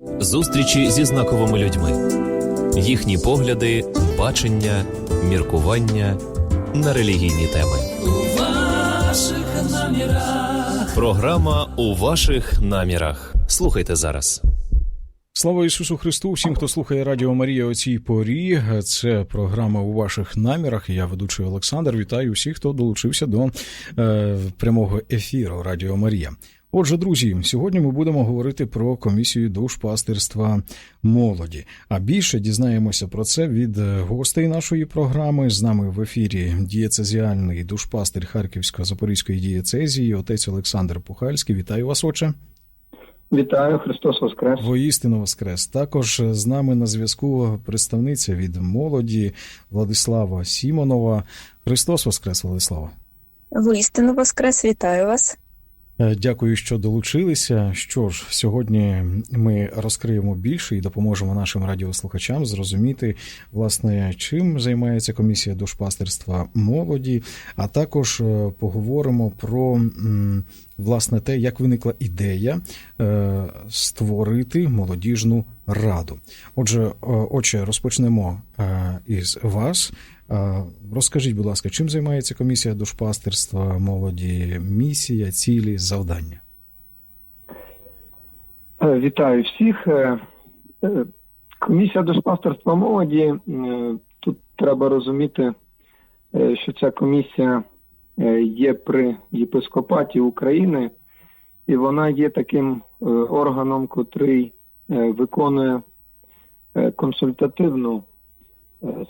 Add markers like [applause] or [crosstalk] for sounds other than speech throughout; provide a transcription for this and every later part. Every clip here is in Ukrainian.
Зустрічі зі знаковими людьми, їхні погляди, бачення, міркування на релігійні теми. Програма у ваших намірах. Слухайте зараз. Слава Ісусу Христу! Всім, хто слухає Радіо Марія о цій порі. Це програма у ваших намірах. Я ведучий Олександр. Вітаю всіх, хто долучився до е, прямого ефіру Радіо Марія. Отже, друзі, сьогодні ми будемо говорити про комісію душпастерства молоді. А більше дізнаємося про це від гостей нашої програми. З нами в ефірі дієцезіальний душпастер Харківської Запорізької дієцезії, отець Олександр Пухальський. Вітаю вас, отче. Вітаю, Христос Воскрес. Воістину Воскрес. Також з нами на зв'язку представниця від молоді Владислава Сімонова. Христос Воскрес, Владислава. Воістину Воскрес, вітаю вас. Е, Дякую, що долучилися. Що ж, сьогодні ми розкриємо більше і допоможемо нашим радіослухачам зрозуміти, власне, чим займається комісія душпастерства молоді, а також е, поговоримо про власне те, як виникла ідея е, створити молодіжну раду. Отже, е, отче, розпочнемо із вас. Розкажіть, будь ласка, чим займається комісія душпастерства молоді, місія, цілі, завдання? Е, Вітаю всіх. Е, е, Комісія душпастерства молоді. Тут треба розуміти, що ця комісія є при єпископаті України, і вона є таким органом, котрий виконує консультативну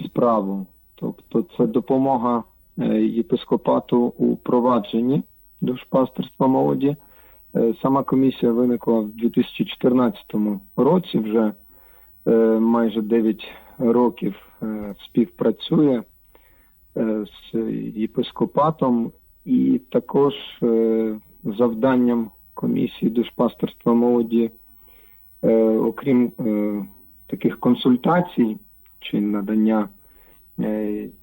справу. Тобто це допомога е, єпископату у провадженні душпастерства молоді. Е, Сама комісія виникла в 2014 році. Вже е, майже 9 років співпрацює з єпископатом, і також завданням комісії душпастерства молоді, окрім таких консультацій чи надання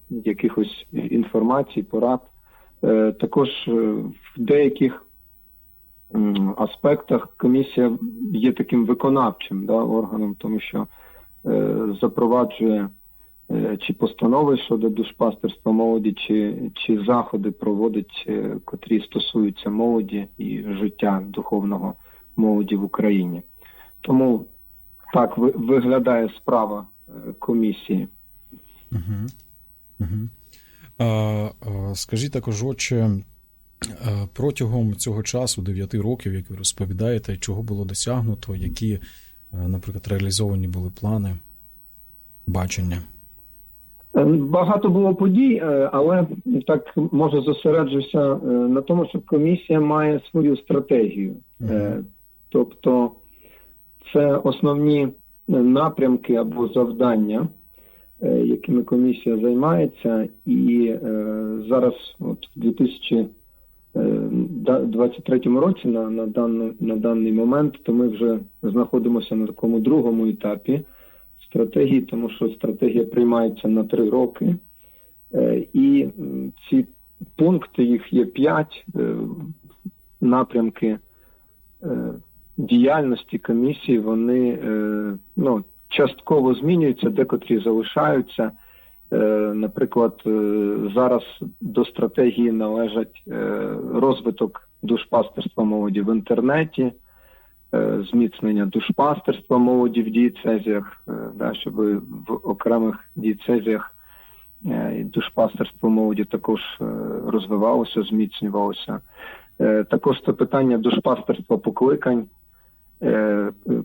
якихось інформацій, порад, е, також е, в деяких аспектах комісія є таким виконавчим да, органом, тому що е, запроваджує е, чи постанови щодо душпастерства молоді, чи, чи заходи проводить, е, котрі стосуються молоді і життя духовного молоді в Україні. Тому так виглядає справа е, комісії. Угу. Угу. А, а, скажіть також, отче, е, протягом цього часу, 9 років, як ви розповідаєте, чого було досягнуто, які, наприклад, реалізовані були плани, бачення? Е, Багато було подій, е, але так може зосереджуся е, на тому, що комісія має свою стратегію. Мгм. Тобто це основні напрямки або завдання, якими комісія займається, і е, зараз, от в 2023 році, на, на, даний, на даний момент, то ми вже знаходимося на такому другому етапі стратегії, тому що стратегія приймається на три роки, Е, і ці пункти їх є п'ять е, напрямки е, діяльності комісії. Вони е, ну, частково змінюються, декотрі залишаються. Е, Наприклад, е, зараз до стратегії належать е, розвиток душпастерства молоді в інтернеті, зміцнення душпастерства молоді в дієцезіях, да, щоб в окремих дієцезіях душпастерство молоді також розвивалося, зміцнювалося. Також це питання душпастерства покликань,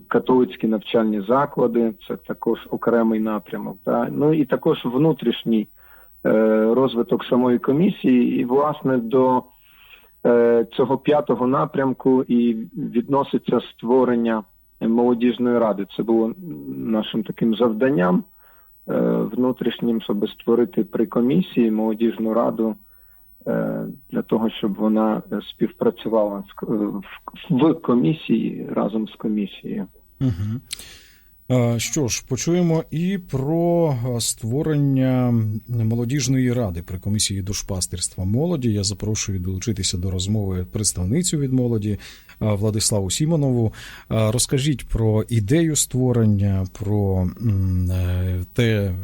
католицькі навчальні заклади, це також окремий напрямок. Да? Ну і також внутрішній е, розвиток самої комісії, і, власне, до е, цього п'ятого напрямку і відноситься створення молодіжної ради. Це було нашим таким завданням е, внутрішнім, щоб створити при комісії молодіжну раду е, для того, щоб вона е, співпрацювала е, в- комісії разом з комісією. Угу. Е, Що ж, почуємо і про е, створення молодіжної ради при комісії душпастерства молоді. Я запрошую долучитися до розмови представницю від молоді е, Владиславу Сімонову. Е, Розкажіть про ідею створення, про е, те, е,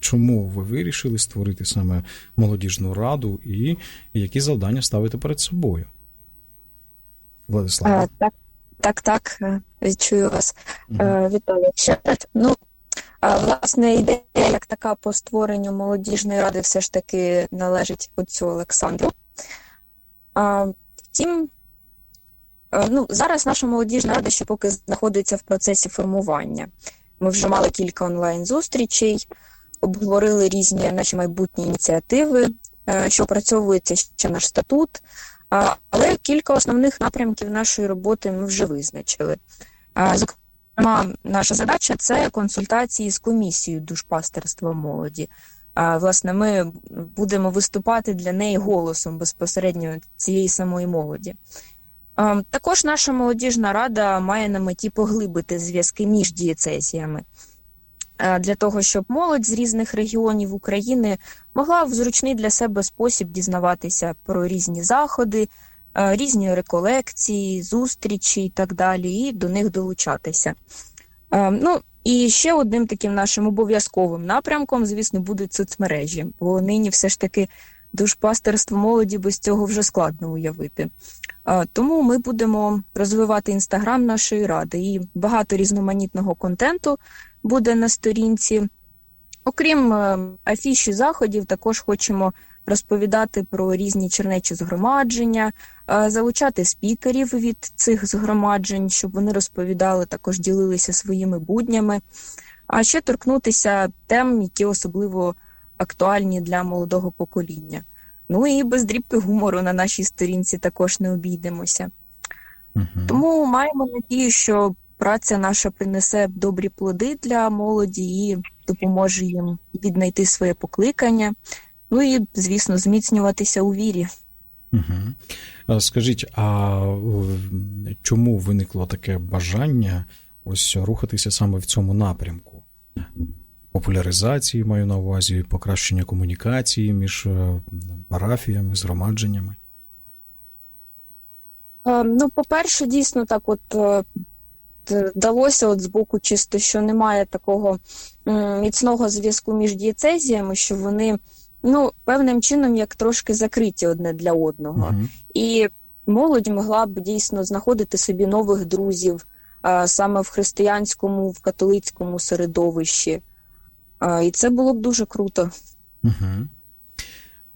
чому ви вирішили створити саме молодіжну раду, і які завдання ставите перед собою. Владислав. Е, Так, так, так, е, чую вас. Мгм. Е, Вітаю ще раз. Ну, власне, ідея як така по створенню молодіжної ради все ж таки належить отцю Олександру. Втім, ну, зараз наша молодіжна рада ще поки знаходиться в процесі формування. Ми вже мали кілька онлайн-зустрічей, обговорили різні наші майбутні ініціативи, е, що опрацьовується ще наш статут. Але кілька основних напрямків нашої роботи ми вже визначили. Зокрема, наша задача це консультації з комісією душпастерства молоді. Власне, ми будемо виступати для неї голосом безпосередньо цієї самої молоді. Також наша молодіжна рада має на меті поглибити зв'язки між дієцезіями а, для того, щоб молодь з різних регіонів України могла в зручний для себе спосіб дізнаватися про різні заходи, е, різні реколекції, зустрічі і так далі, і до них долучатися. Е, Ну, і ще одним таким нашим обов'язковим напрямком, звісно, будуть соцмережі, бо нині все ж таки душпастерство молоді без цього вже складно уявити. Е, Тому ми будемо розвивати інстаграм нашої ради і багато різноманітного контенту буде на сторінці. Окрім е, афіші заходів, також хочемо розповідати про різні чернечі згромадження, е, залучати спікерів від цих згромаджень, щоб вони розповідали, також ділилися своїми буднями, а ще торкнутися тем, які особливо актуальні для молодого покоління. Ну і без дрібки гумору на нашій сторінці також не обійдемося. Мгм. Тому маємо надію, що праця наша принесе добрі плоди для молоді і допоможе їм віднайти своє покликання. Ну і, звісно, зміцнюватися у вірі. А Скажіть, а е, чому виникло таке бажання ось рухатися саме в цьому напрямку? Популяризації маю на увазі, покращення комунікації між е, парафіями, згромадженнями. Е, Ну, по-перше, дійсно так, от е, т- далося от з боку чисто, що немає такого міцного зв'язку між дієцезіями, що вони ну, певним чином як трошки закриті одне для одного. Мгм. І молодь могла б дійсно знаходити собі нових друзів а, саме в християнському, в католицькому середовищі. А, І це було б дуже круто. Мгм.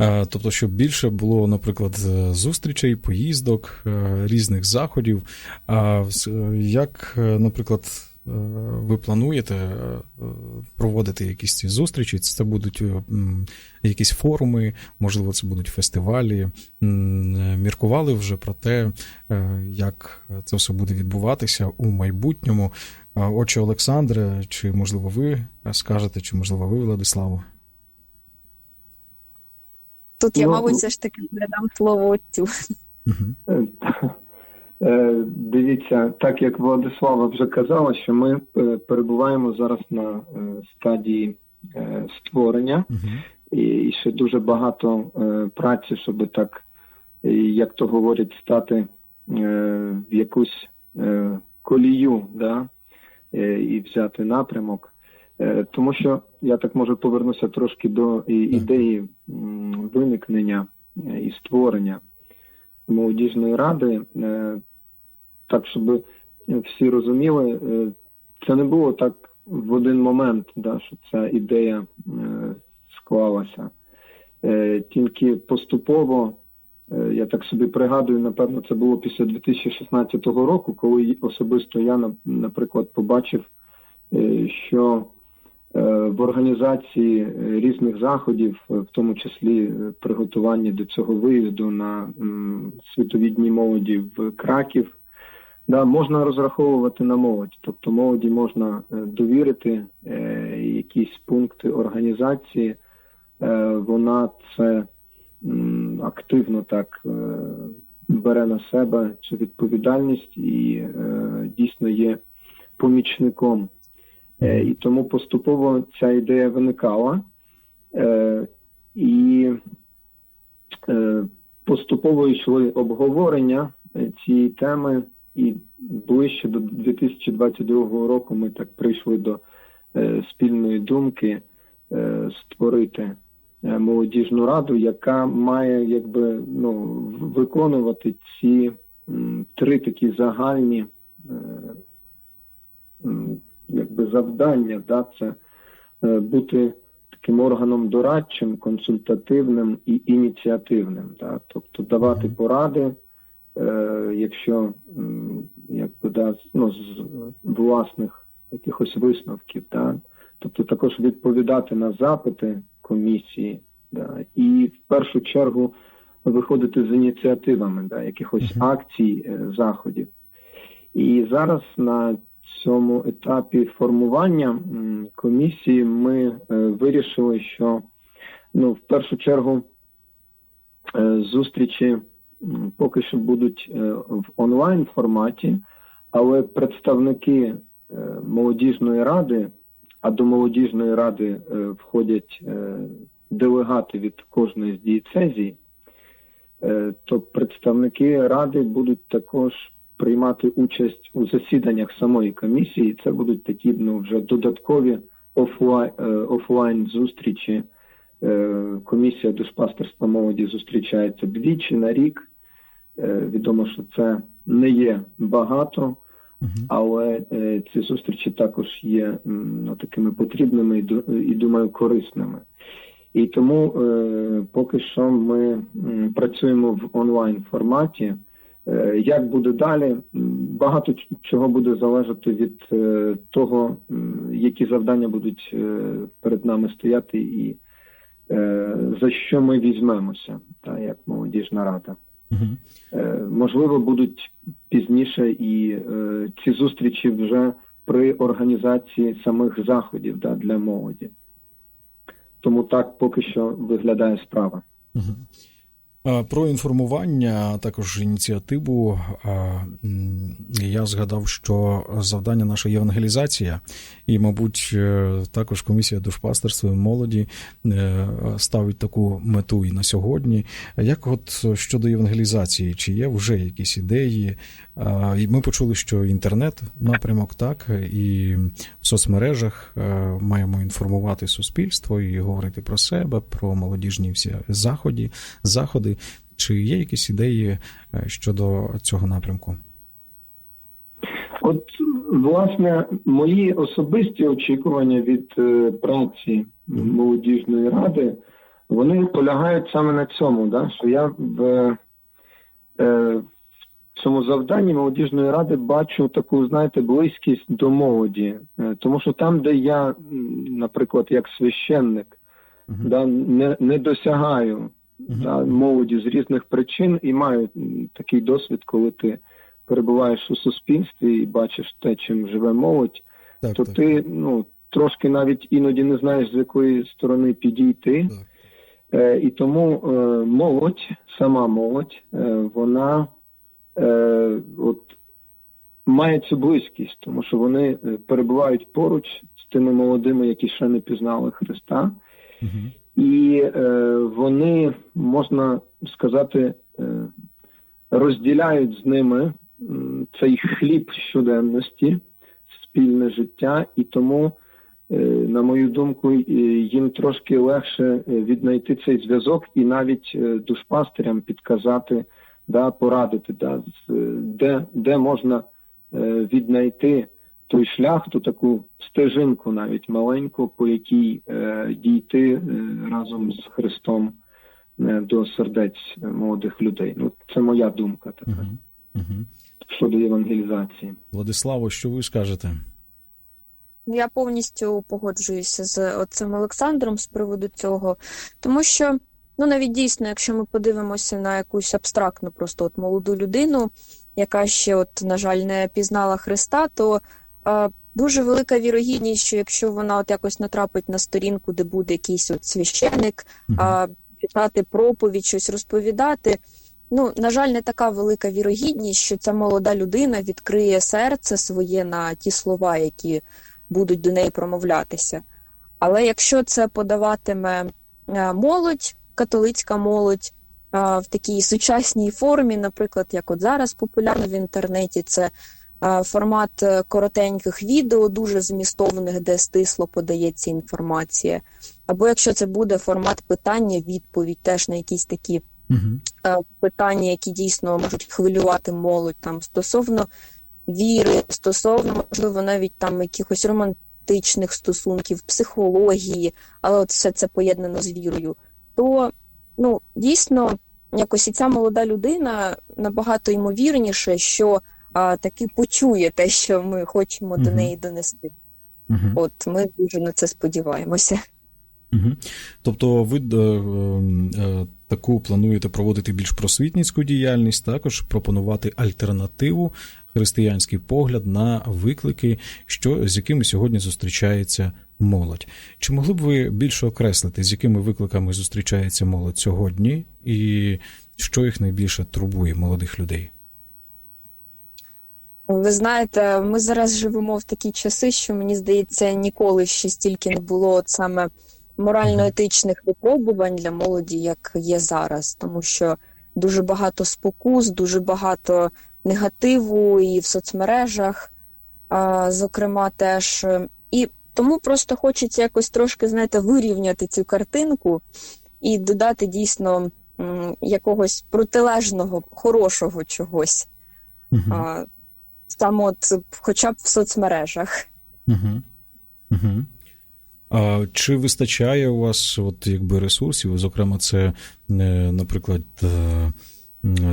Е, Тобто, щоб більше було, наприклад, зустрічей, поїздок, е, різних заходів. Е, як, наприклад, ви плануєте проводити якісь ці зустрічі? Це будуть якісь форуми, можливо, це будуть фестивалі. Міркували вже про те, як це все буде відбуватися у майбутньому. Отче Олександре, чи можливо ви скажете, чи можливо ви, Владиславу? Тут я, Ну, мабуть, все ж таки передам слово отцю. Е, е, Дивіться, так як Владислава вже казала, що ми е, перебуваємо зараз на стадії створення, і ще дуже багато праці, щоб так, як то говорять, стати в якусь колію, да, і взяти напрямок. Тому що я так може повернуся трошки до ідеї виникнення і створення молодіжної ради, е, так щоб всі розуміли, е, це не було так в один момент, да, що ця ідея е, склалася. Тільки поступово, я так собі пригадую, напевно, це було після 2016 року, коли особисто я, наприклад, побачив, що в організації е, різних заходів, е, в тому числі е, приготування до цього виїзду на світові дні молоді в Краків, да, можна розраховувати на молодь. Тобто молоді можна е, довірити е, якісь пункти організації. Е, вона це активно так е, бере на себе цю відповідальність і е, дійсно є помічником. Е, І тому поступово ця ідея виникала. Е, І е, поступово йшли обговорення цієї теми, і ближче до 2022 року ми так прийшли до спільної думки створити молодіжну раду, яка має якби ну виконувати ці три такі загальні якби завдання, да, це е, бути таким органом дорадчим, консультативним і ініціативним, да, тобто давати поради, е, якщо якби да, ну, з власних якихось висновків, да, тобто також відповідати на запити комісії, да, і в першу чергу виходити з ініціативами да, якихось акцій, е, заходів. І зараз на цьому етапі формування комісії ми е, вирішили, що ну, в першу чергу е, зустрічі поки що будуть е, в онлайн форматі, але представники молодіжної ради, а до молодіжної ради входять делегати від кожної з дієцезій, то представники ради будуть також приймати участь у засіданнях самої комісії. Це будуть такі ну, вже додаткові офлайн, офлайн зустрічі. Е, Комісія душпастерства молоді зустрічається двічі на рік. Е, Відомо, що це не є багато, але е, ці зустрічі також є ну, такими потрібними і, ду- думаю, корисними. І тому е, поки що ми працюємо в онлайн форматі. Е, Як буде далі? Багато чого буде залежати від е, того, які завдання будуть е, перед нами стояти, і за що ми візьмемося, та як молодіжна рада. Е, Можливо, будуть пізніше і ці зустрічі вже при організації самих заходів да, для молоді. Тому так поки що виглядає справа. Мгм. Про інформування, також ініціативу. Я згадав, що завдання наша євангелізація, і, мабуть, е, також комісія душпастерства і молоді е, ставить таку мету і на сьогодні. Як от щодо євангелізації, чи є вже якісь ідеї? Ми почули, що інтернет напрямок, так, і в соцмережах е, маємо інформувати суспільство і говорити про себе, про молодіжні всі заходи. Чи є якісь ідеї е, щодо цього напрямку? От, власне, мої особисті очікування від е, праці молодіжної ради, вони полягають саме на цьому, да? що я в, е, в цьому завданні молодіжної ради бачу таку, знаєте, близькість до молоді. Тому що там, де я, наприклад, як священник, да, не, не досягаю. Да, молоді з різних причин і маю м, такий досвід, коли ти перебуваєш у суспільстві і бачиш те, чим живе молодь, Так, то так. ти ну, трошки навіть іноді не знаєш, з якої сторони підійти. Так. Е, і тому е, молодь, сама молодь, е, вона е, от, має цю близькість, тому що вони е, перебувають поруч з тими молодими, які ще не пізнали Христа. Мгм. І е, вони, можна сказати, е, розділяють з ними цей хліб щоденності, спільне життя, і тому, е, на мою думку, їм трошки легше віднайти цей зв'язок і навіть душпастерям підказати, да, порадити, да, де, де можна віднайти той шлях, ту таку стежинку навіть маленьку, по якій е, дійти е, разом з Христом е, до сердець молодих людей. Ну, це моя думка така. Мгм. щодо євангелізації. Владиславо, що ви скажете? Ну, Я повністю погоджуюся з отцем Олександром з приводу цього, тому що, ну навіть дійсно, якщо ми подивимося на якусь абстрактну просто от молоду людину, яка ще, от, на жаль, не пізнала Христа, то дуже велика вірогідність, що якщо вона от якось натрапить на сторінку, де буде якийсь от священник, а, читати проповідь, щось розповідати, ну, на жаль, не така велика вірогідність, що ця молода людина відкриє серце своє на ті слова, які будуть до неї промовлятися. Але якщо це подаватиме е, молодь, католицька молодь в такій сучасній формі, наприклад, як от зараз популярно в інтернеті, це формат е, коротеньких відео, дуже змістовних, де стисло подається інформація. Або якщо це буде формат питання-відповідь, теж на якісь такі Угу. питання, які дійсно можуть хвилювати молодь там стосовно віри, стосовно, можливо, навіть там якихось романтичних стосунків, психології, але от все це поєднано з вірою, то ну дійсно якось і ця молода людина набагато ймовірніше, що а, таки почує те, що ми хочемо до неї донести. Угу. От ми дуже на це сподіваємося. Угу. Тобто ви е, е, таку плануєте проводити більш просвітницьку діяльність, також пропонувати альтернативу, християнський погляд на виклики, що, з якими сьогодні зустрічається молодь. Чи могли б ви більше окреслити, з якими викликами зустрічається молодь сьогодні, і що їх найбільше турбує молодих людей? Ви знаєте, ми зараз живемо в такі часи, що мені здається, ніколи ще стільки не було от саме морально-етичних випробувань для молоді, як є зараз, тому що дуже багато спокус, дуже багато негативу і в соцмережах, а, зокрема, теж. І тому просто хочеться якось трошки, знаєте, вирівняти цю картинку і додати дійсно м, якогось протилежного, хорошого чогось. Угу. Саме от хоча б в соцмережах. Угу. Угу. А чи вистачає у вас от якби ресурсів? Зокрема, це, е, наприклад, е,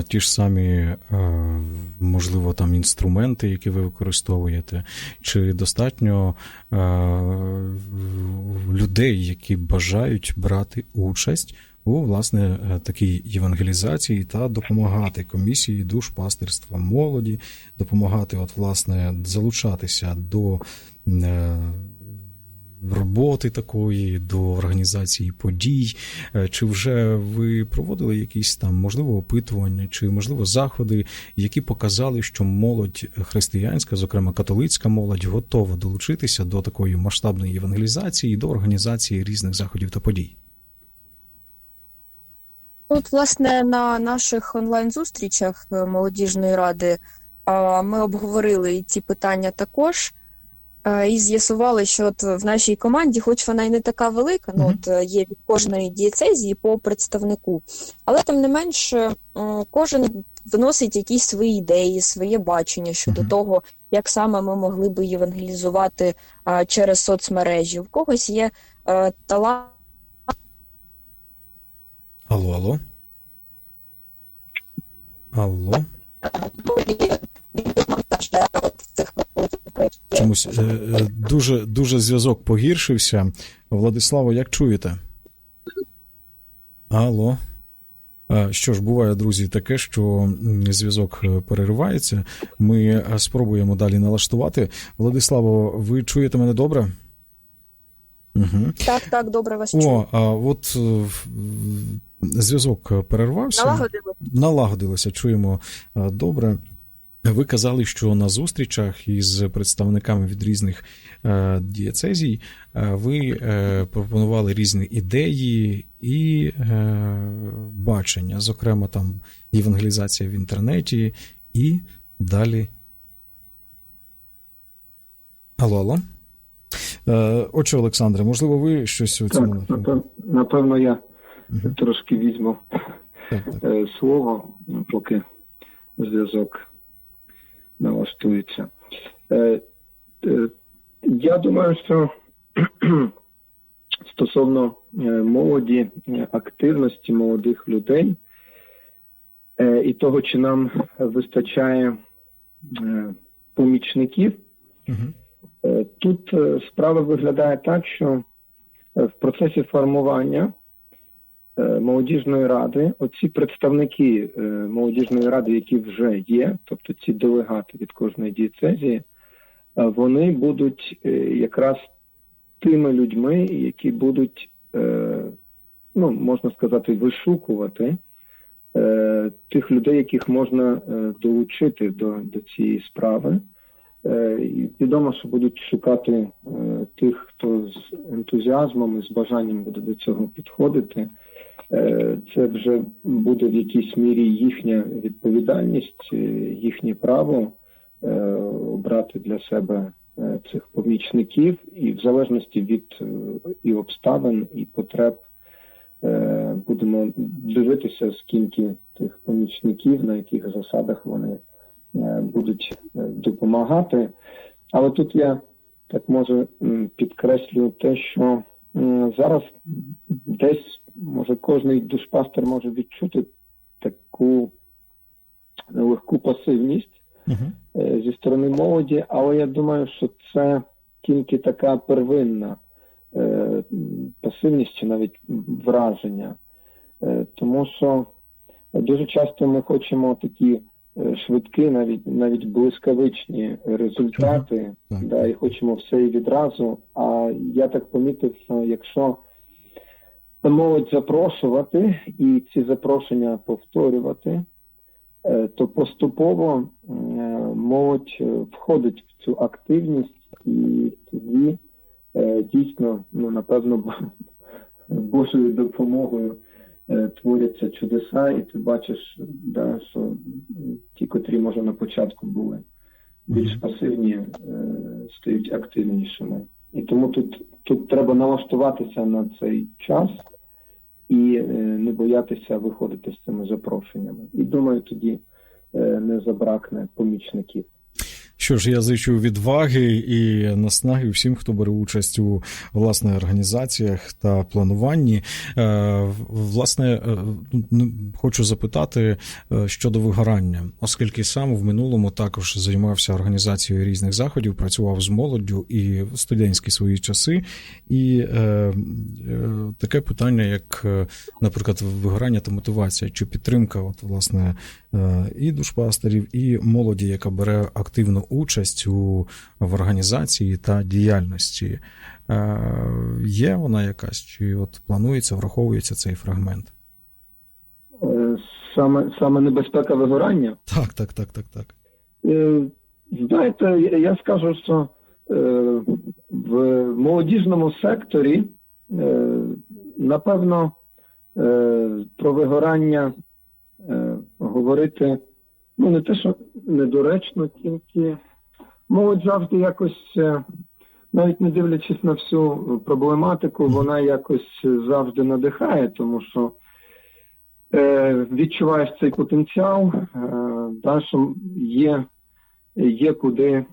ті ж самі, е, можливо, там інструменти, які ви використовуєте, чи достатньо людей, які бажають брати участь у власне е, такій євангелізації та допомагати комісії душпастерства молоді, допомагати, от, власне, залучатися до е, роботи такої, до організації подій. Е, Чи вже ви проводили якісь там, можливо, опитування, чи, можливо, заходи, які показали, що молодь християнська, зокрема католицька молодь, готова долучитися до такої масштабної євангелізації, до організації різних заходів та подій? От, власне, на наших онлайн-зустрічах е, молодіжної ради ми обговорили і ці питання також. е, І з'ясували, що от в нашій команді, хоч вона і не така велика, ну от е, є від кожної дієцезії по представнику, але тим не менш кожен вносить якісь свої ідеї, своє бачення щодо Мгм. того, як саме ми могли би євангелізувати а, через соцмережі. У когось є талант. Алло, алло. Алло. Чомусь е, е, дуже, дуже зв'язок погіршився. Владиславо, як чуєте? Алло. Що ж, буває, друзі, таке, що зв'язок е, переривається. Ми спробуємо далі налаштувати. Владиславо, ви чуєте мене добре? Угу. Так, так, добре вас чую. О, а от зв'язок перервався. Налагодили? Налагодилося, чуємо е, добре. Ви казали, що на зустрічах із представниками від різних е, дієцезій е, ви е, пропонували різні ідеї і е, бачення, зокрема, там євангелізація в інтернеті і далі. Алло, алло. Е, Отже, Олександре, можливо, ви щось у цьому Так, напевно, я Трошки візьму Так, так. е, слово, поки зв'язок налаштується. Е, е, Я думаю, що [clears throat] стосовно молоді, активності молодих людей і того, чи нам вистачає помічників, Тут справа виглядає так, що в процесі формування молодіжної ради, оці представники е, молодіжної ради, які вже є, тобто ці делегати від кожної дієцезії, е, вони будуть е, якраз тими людьми, які будуть, е, ну можна сказати, вишукувати е, тих людей, яких можна е, долучити до, до цієї справи. Е, і відомо, що будуть шукати е, тих, хто з ентузіазмом і з бажанням буде до цього підходити. Е, Це вже буде в якійсь мірі їхня відповідальність, е, їхнє право е, обрати для себе цих помічників, і в залежності від і обставин, і потреб будемо дивитися, скільки тих помічників, на яких засадах вони будуть допомагати. Але тут я так може підкреслю те, що зараз десь може кожний душпастер може відчути таку легку пасивність е, зі сторони молоді, але я думаю, що це тільки така первинна е, пасивність чи навіть враження. Е, Тому що дуже часто ми хочемо такі швидкі, навіть навіть блискавичні результати, Так. да, і хочемо все і відразу. А я так помітив, що якщо молодь запрошувати і ці запрошення повторювати, е, то поступово е, молодь е, входить в цю активність і тоді дійсно, ну напевно, Божою допомогою творяться чудеса, і ти бачиш, да, що ті, котрі може на початку були більш пасивні, стають активнішими. І тому тут, тут треба налаштуватися на цей час і е, не боятися виходити з цими запрошеннями. І думаю, тоді е, не забракне помічників. Що ж, я зичу відваги і наснаги всім, хто бере участь у власне організаціях та плануванні. Е, Власне, е, ну, хочу запитати е, щодо вигорання, оскільки сам в минулому також займався організацією різних заходів, працював з молоддю і в студентські свої часи. І таке питання, як, наприклад, вигорання та мотивація, чи підтримка, от власне, і душпастерів, і молоді, яка бере активну участь у в організації та діяльності. Е, Є вона якась, чи от планується, враховується цей фрагмент? Е, Саме, саме небезпека вигорання. Так, так, так, так, так. Е, Знаєте, я- скажу, що е, в молодіжному секторі, е, напевно, е, про вигорання е, говорити ну не те, що недоречно, тільки молодь завжди якось, е, навіть не дивлячись на всю проблематику, вона якось завжди надихає, тому що е, відчуваєш цей потенціал, е, да, що є, є куди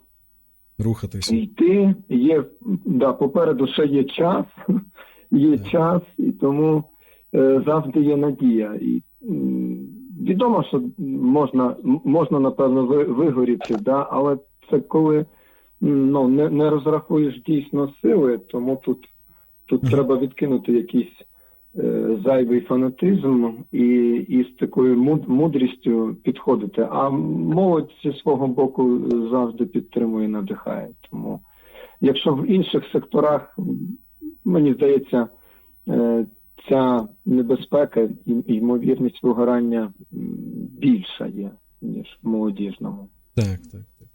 Рухатися. йти, є да, попереду ще є час, [laughs] є Так. час, і тому е, завжди є надія. І відомо, що можна, можна напевно вигоріти, да, але це коли ну, не, не розрахуєш дійсно сили, тому тут, тут треба відкинути якийсь е, зайвий фанатизм і, і з такою муд- мудрістю підходити. А молодь зі свого боку завжди підтримує і надихає. Тому, якщо в інших секторах, мені здається, е, ця небезпека і ймовірність вигорання більша є, ніж в молодіжному. Так, так, так.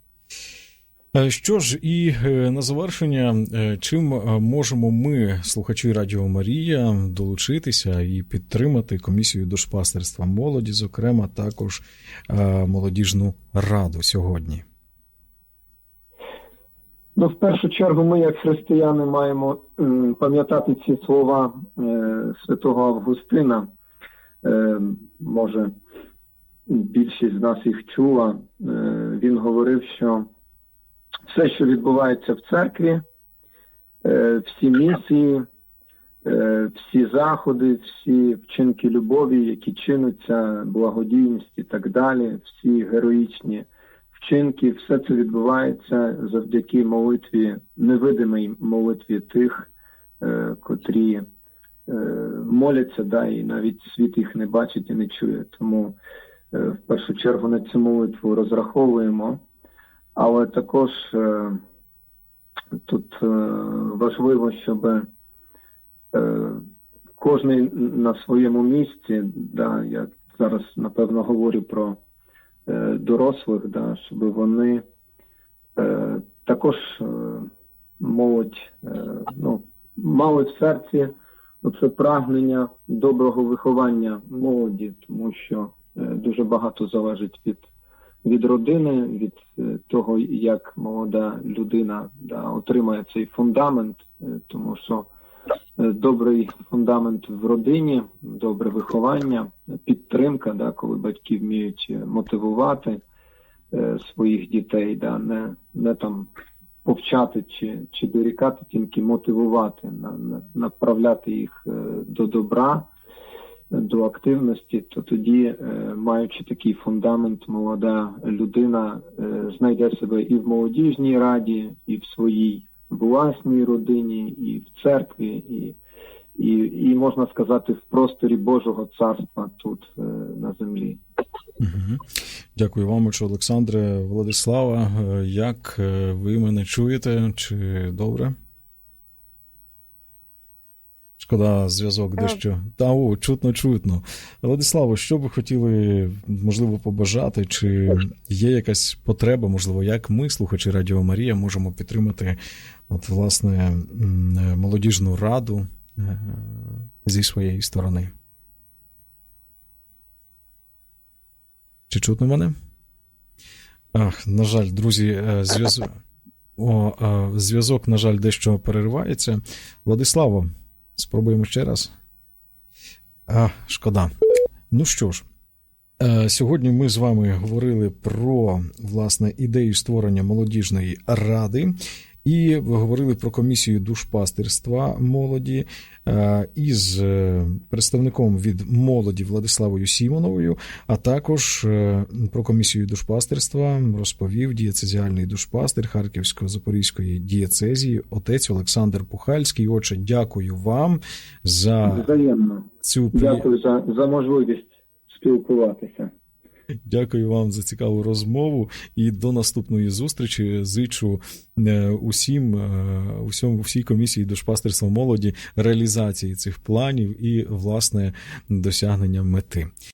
Е, Що ж, і е, на завершення, е, чим можемо ми, слухачі Радіо Марія, долучитися і підтримати комісію душпастерства молоді, зокрема, також молодіжну раду сьогодні. Ну, в першу чергу, ми, як християни, маємо пам'ятати ці слова е, святого Августина. Е, може, більшість з нас їх чула. Е, він говорив, що все, що відбувається в церкві, всі місії, всі заходи, всі вчинки любові, які чинуться, благодійність і так далі, всі героїчні вчинки, все це відбувається завдяки молитві, невидимій молитві тих, е, котрі е, моляться, да, і навіть світ їх не бачить і не чує. Тому е, в першу чергу на цю молитву розраховуємо, але також е, тут е, важливо, щоб е, кожен на своєму місці, да, як зараз напевно говорю про дорослих, да, щоб вони е, також е, молодь е, ну, мали в серці оце прагнення доброго виховання молоді, тому що е, дуже багато залежить від, від родини, від е, того, як молода людина да, отримає цей фундамент, е, тому що е, добрий фундамент в родині, добре виховання, підтримка, да, коли батьки вміють е, мотивувати е, своїх дітей, да, не, не там повчати чи, чи дорікати, тільки мотивувати, на, на, направляти їх е, до добра, до активності, то тоді, маючи такий фундамент, молода людина знайде себе і в молодіжній раді, і в своїй власній родині, і в церкві, і, і, і можна сказати, в просторі Божого царства тут е, на землі. Угу. Дякую вам, отче Олександре Владислава. Е, Як е, ви мене чуєте? Чи добре? Шкода, зв'язок дещо. Та о, чутно, чутно. Владиславо, що ви хотіли, можливо, побажати? Чи є якась потреба, можливо, як ми, слухачі Радіо Марія, можемо підтримати от, власне, молодіжну раду е, зі своєї сторони? Чи чутно мене? Ах, на жаль, друзі, е, зв'язок. О, е, зв'язок, на жаль, дещо переривається. Владиславо, спробуємо ще раз. А, шкода. Ну що ж, е, сьогодні ми з вами говорили про власне ідею створення молодіжної ради. І говорили про комісію душпастерства молоді е, із е, представником від молоді Владиславою Сімоновою, а також е, про комісію душпастерства розповів дієцезіальний душпастер Харківсько-Запорізької дієцезії, отець Олександр Пухальський. Отже, дякую вам за Взаємно. цю Дякую за, за можливість спілкуватися. Дякую вам за цікаву розмову і до наступної зустрічі. Зичу е, усім, е, усьому всій комісії душпастерства молоді реалізації цих планів і власне досягнення мети.